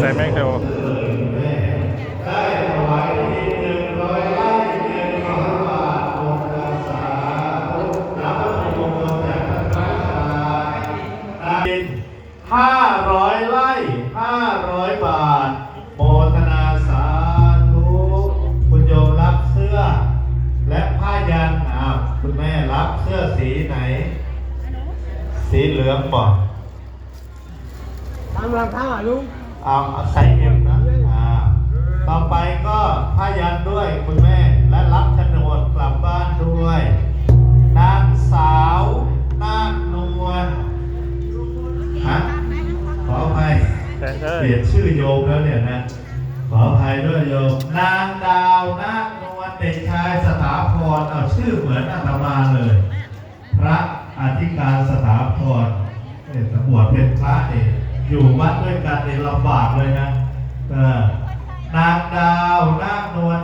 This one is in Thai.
ใจแม่งเร็วเลยแม่ได้ถวายที่หนึ่งร้อยไร่หนึ่งร้อยบาทองค์การสาธุนับพระมงคลจากท่านพระอาจารย์ห้าร้อยไร่ห้าร้อยบาท โมทนาสาธุ คุณโยมรับเสื้อ และผ้ายันอ่าคุณแม่รับเสื้อสีไหน สีเหลืองบอก ตามราคาลุงเอาเอาไซส์เอ็มนะอ่าต่อไปก็ผ้ายันด้วยคุณแม่และรับโฉนดกลับบ้านด้วย นางสาวนาคนวลฮะขออภัยใช่ใช่เปลี่ยนชื่อโยมแล้วเนี่ยนะ ขออภัยด้วยโยม นางดาวนาคนวลเด็กชายสถาพรเอาชื่อเหมือนอาตมาเลย พระอธิการสถาพรเอ้ยตำรวจเป็นพระเอง อยู่วัดด้วยกันเนี่ยลำบากเลยนะนางดาวนางนวล